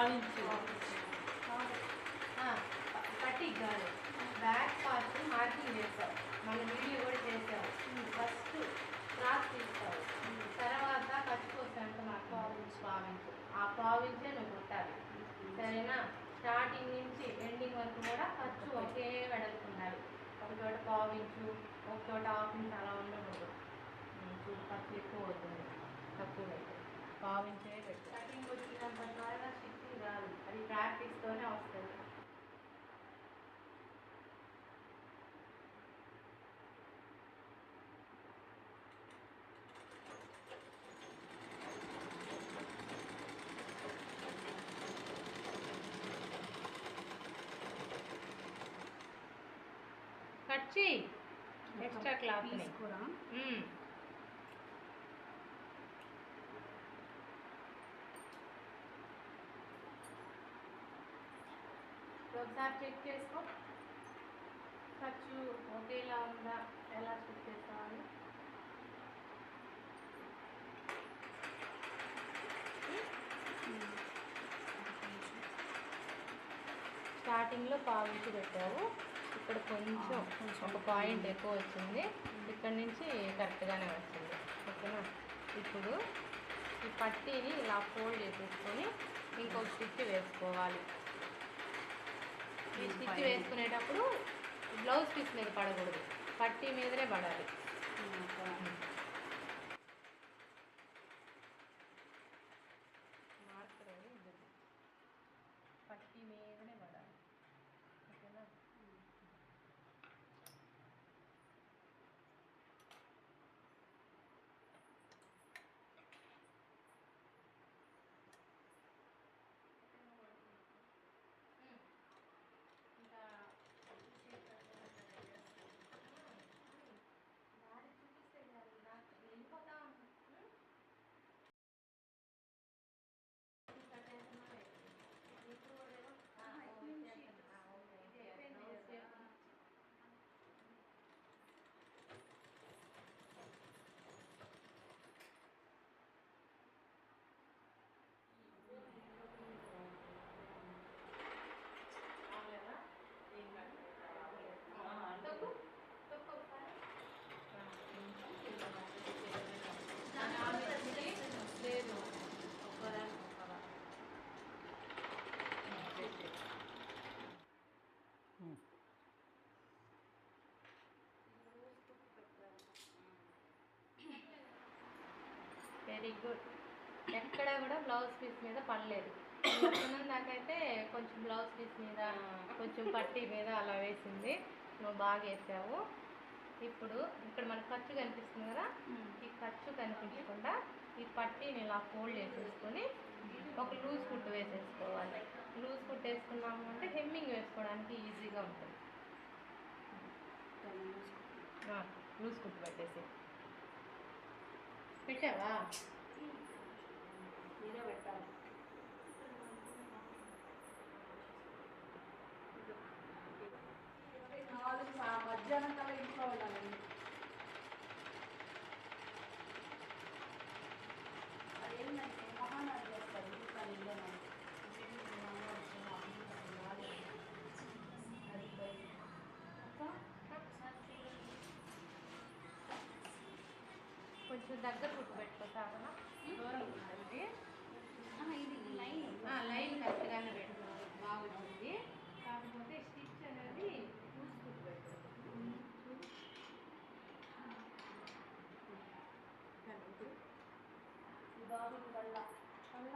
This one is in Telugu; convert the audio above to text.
భావించు కట్టి కాదు బ్యాక్ పార్ట్ మార్కింగ్ చేస్తావు. మన వీడియో కూడా చేసావు ఫస్ట్ క్రాస్ తీస్తావు. తర్వాత ఖర్చు వస్తాయంటే నాకు పావించు పావించు ఆ పావించే నువ్వు కుట్టాలి. సరేనా? స్టార్టింగ్ నుంచి ఎండింగ్ వరకు కూడా ఖర్చు ఒకే వెడల్పు ఒక చోట పావించు ఒక చోట హాఫ్ ఇంచ్ అలా ఉండకూడదు ఖర్చు ఎక్కువ అవుతుంది. తక్కువ అయితే పావించే పెట్టు. కటింగ్ ప్రాక్టీస్తోనే వస్తుంది కట్ చేయి ఎక్స్ట్రా క్లాత్ తీసుకురా ఒకసారి చెక్ చేసుకో. ఖర్చు ఒకేలా ఉందా? ఎలా చెక్ చేసుకోవాలి? స్టార్టింగ్లో పావించి పెట్టావు. ఇక్కడ కొంచెం ఒక పాయింట్ ఎక్కువ వచ్చింది. ఇక్కడ నుంచి కరెక్ట్గానే వచ్చింది. ఓకేనా? ఇప్పుడు ఈ పట్టీని ఇలా ఫోల్డ్ చేసేసుకొని ఇంకొక స్టిచ్ వేసుకోవాలి. ఈ స్టిచ్ వేసుకునేటప్పుడు బ్లౌజ్ పీస్ మీద పడకూడదు. పట్టీ మీదనే పడాలి. ఎక్కడా కూడా బ్లౌజ్ పీస్ మీద పడలేదు. దాకైతే కొంచెం బ్లౌజ్ పీస్ మీద కొంచెం పట్టీ మీద అలా వేసింది. నువ్వు బాగా వేసావు. ఇప్పుడు ఇక్కడ మనకు ఖర్చు కనిపిస్తుంది కదా? ఈ ఖర్చు కనిపించకుండా ఈ పట్టీని ఇలా ఫోల్డ్ చేసేసుకొని ఒక లూజ్ కుట్టు వేసేసుకోవాలి. లూజ్ కుట్టు వేసుకున్నాము అంటే హెమ్మింగ్ వేసుకోవడానికి ఈజీగా ఉంటుంది. లూజ్ కుట్టు పెట్టేసి. పెట్టావా? మీరే పెట్టాలి. సా- మధ్యాహ్నం కల్లా ఇంట్లో ఉండాలండి అదేంటంటే మహానాడు చేస్తారు ఇల్లు కొంచెం దగ్గర కుట్టు పెట్టుకోతావా దూరం ఉంటుంది లైన్. కరెక్ట్గానే పెట్టుకోవాలి బాగుంటుంది. కాకపోతే స్టిచ్ అనేది పూసుకుని పెట్టుకోవాలి. బాగుంది కళ్ళ కళ్ళ